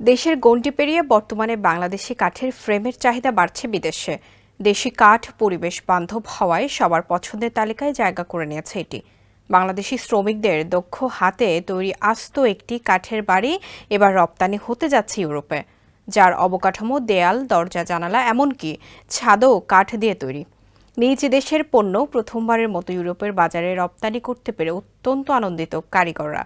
দেশের গণ্ডি পেরিয়ে বর্তমানে বাংলাদেশি কাঠের ফ্রেমের চাহিদা বাড়ছে বিদেশে। দেশি কাঠ, পরিবেশ বান্ধব হওয়ায় সবার পছন্দের তালিকায় জায়গা করে নিয়েছে এটি। বাংলাদেশি শ্রমিকদের দক্ষ হাতে তৈরি আস্ত একটি কাঠের বাড়ি এবার রপ্তানি হতে যাচ্ছে ইউরোপে। যার অবকাঠামো, দেয়াল, দরজা, জানালা, এমনকি ছাদও কাঠ দিয়ে তৈরি। নিজ দেশের পণ্য প্রথমবারের মতো ইউরোপের বাজারে রপ্তানি করতে পেরে অত্যন্ত আনন্দিত কারিগররা।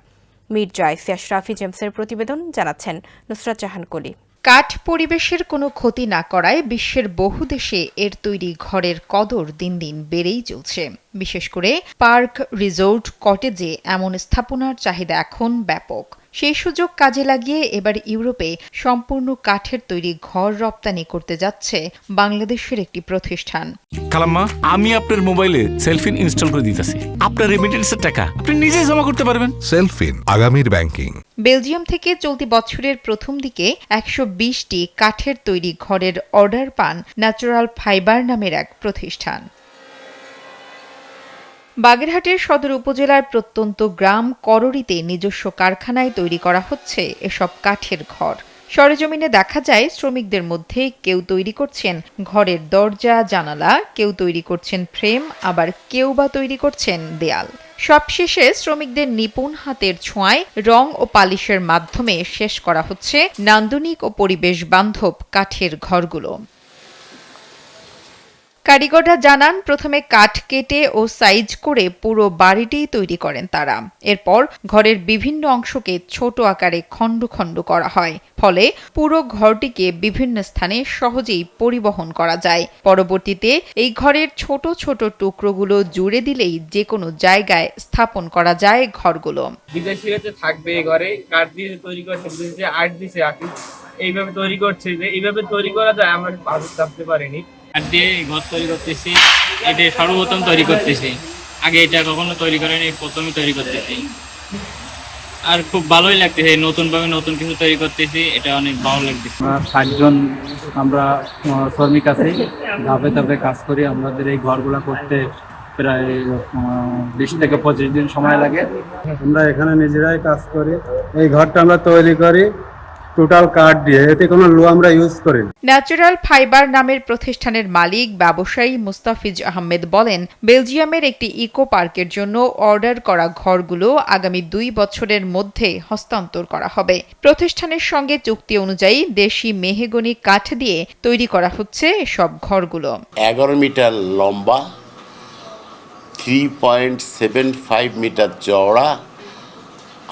মির্জা ইসিয়াস রাফি জেমসের প্রতিবেদন জানাচ্ছেন নুসরাত জাহান কলি। কাঠ পরিবেশের কোনো ক্ষতি না করায় বিশ্বের বহু দেশে এর তৈরি ঘরের কদর দিন দিন বেড়েই চলছে। বিশেষ করে পার্ক, রিসোর্ট, কটেজে এমন স্থাপনার চাহিদা এখন ব্যাপক। সেই সুযোগ কাজে লাগিয়ে এবার ইউরোপে সম্পূর্ণ কাঠের তৈরি ঘর রপ্তানি করতে যাচ্ছে বাংলাদেশের একটি প্রতিষ্ঠান। খালাম্মা আমি আপনার মোবাইলে সেলফিন ইনস্টল করে দিতেছি। আপনার রেমিটেন্সের টাকা আপনি নিজেই জমা করতে পারবেন। সেলফিন আগামীর ব্যাংকিং বেলজিয়াম থেকে চলতি বছরের প্রথম দিকে একশো বিশটি কাঠের তৈরি ঘরের অর্ডার পান ন্যাচারাল ফাইবার নামের এক প্রতিষ্ঠান। বাগেরহাটের সদর উপজেলার প্রত্যন্ত গ্রাম কররিতে নিজস্ব কারখানায় তৈরি করা হচ্ছে এসব কাঠের ঘর। সরেজমিনে দেখা যায়, শ্রমিকদের মধ্যে কেউ তৈরি করছেন ঘরের দরজা, জানালা, কেউ তৈরি করছেন ফ্রেম, আবার কেউ বা তৈরি করছেন দেয়াল। সবশেষে শ্রমিকদের নিপুণ হাতের ছোঁয়ায় রং ও পালিশের মাধ্যমে শেষ করা হচ্ছে নান্দনিক ও পরিবেশ বান্ধব কাঠের ঘরগুলো। কারিগররা জানান, প্রথমে কাঠ কেটে ও সাইজ করে পুরো বাড়িটিই তৈরি করেন তারা। এরপর ঘরের বিভিন্ন অংশকে ছোট আকারে খণ্ড খণ্ড করা হয়। ফলে পুরো ঘরটিকে বিভিন্ন স্থানে সহজেই পরিবহন করা যায়। পরবর্তীতে এই ঘরের ছোট ছোট টুকরোগুলো জুড়ে দিলেই যে কোনো জায়গায় স্থাপন করা যায় ঘরগুলো। বিদেশি থাকবে ঘরে, কাঠ দিয়ে তৈরি বিদেশি আর্ট দিছে এইভাবে তৈরি করছে যে এইভাবে তৈরি করা যায় আমরা ভাবে ভাবতে পারিনি। কাঠ দিয়ে এই ঘর তৈরি করতেছি এটা সর্বপ্রথম তৈরি করতেছি। আগে এটা কখনো তৈরি করেনি প্রথমে তৈরি করতেছি। আর খুব ভালোই লাগতেছে নতুনভাবে নতুন কিছু তৈরি করতেছি এটা অনেক ভালো লাগতেছে। আমরা ষাটজন আমরা শ্রমিক আছি। ধাপে ধাপে কাজ করি আমাদের এই ঘরগুলো করতে প্রায় বিশ থেকে পঁচিশ দিন সময় লাগে। আমরা এখানে নিজেরাই কাজ করি। এই ঘরটা আমরা তৈরি করি। টোটাল কাঠ দিয়ে এতে কোনো লো আমরা ইউজ করি ন্যাচারাল ফাইবার নামের প্রতিষ্ঠানের মালিক ব্যবসায়ী মুস্তাফিজ আহমেদ বলেন বেলজিয়ামের একটি ইকো পার্কের জন্য অর্ডার করা ঘরগুলো আগামী দুই বছরের মধ্যে হস্তান্তর করা হবে। প্রতিষ্ঠানের সঙ্গে চুক্তি অনুযায়ী দেশি মেহেগনি কাঠ দিয়ে তৈরি করা হচ্ছে এসব ঘরগুলো। এগারো মিটার লম্বা three point seven five metre চওড়া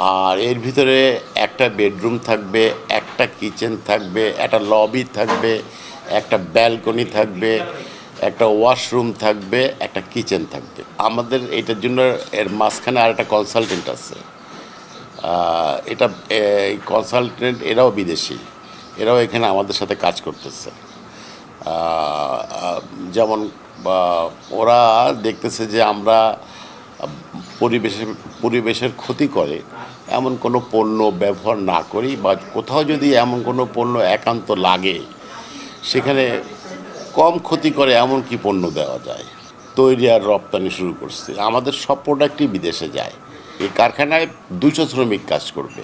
আর এর ভিতরে একটা বেডরুম থাকবে, একটা কিচেন থাকবে, একটা লবি থাকবে, একটা ব্যালকনি থাকবে, একটা ওয়াশরুম থাকবে, একটা কিচেন থাকবে। আমাদের এটার জন্য এর মাঝখানে আর একটা কনসালটেন্ট আছে এটা কনসালটেন্ট এরাও বিদেশি। এরাও এখানে আমাদের সাথে কাজ করতেছে। যেমন ওরা দেখতেছে যে আমরা পরিবেশের পরিবেশের ক্ষতি করে, এমন কোনো পণ্য ব্যবহার না করি বা কোথাও যদি এমন কোনো পণ্য একান্ত লাগে, সেখানে কম ক্ষতি করে এমন কি পণ্য দেওয়া যায়? তৈরি আর রপ্তানি শুরু করছে। আমাদের সব প্রোডাক্টই বিদেশে যায়। এই কারখানায় দুশো শ্রমিক কাজ করবে।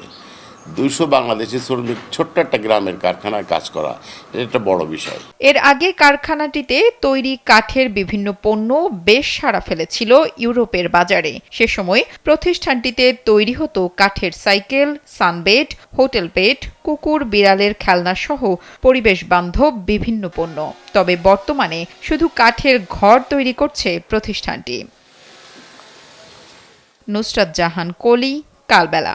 দুইশো বাংলাদেশি শ্রমিক ছোট্ট একটা গ্রামের কারখানায় কাজ করা, এটা একটা বড় বিষয়। এর আগে কারখানাটিতে তৈরি কাঠের বিভিন্ন পণ্য বেশ সাড়া ফেলেছিল ইউরোপের বাজারে। সে সময় প্রতিষ্ঠানটিতে তৈরি হতো কাঠের সাইকেল, সানবেড, হোটেল বেড, কুকুর, বিড়ালের খেলনা সহ পরিবেশ বান্ধব বিভিন্ন পণ্য। তবে বর্তমানে শুধু কাঠের ঘর তৈরি করছে প্রতিষ্ঠানটি। নুসরাত জাহান, কলি, কালবেলা।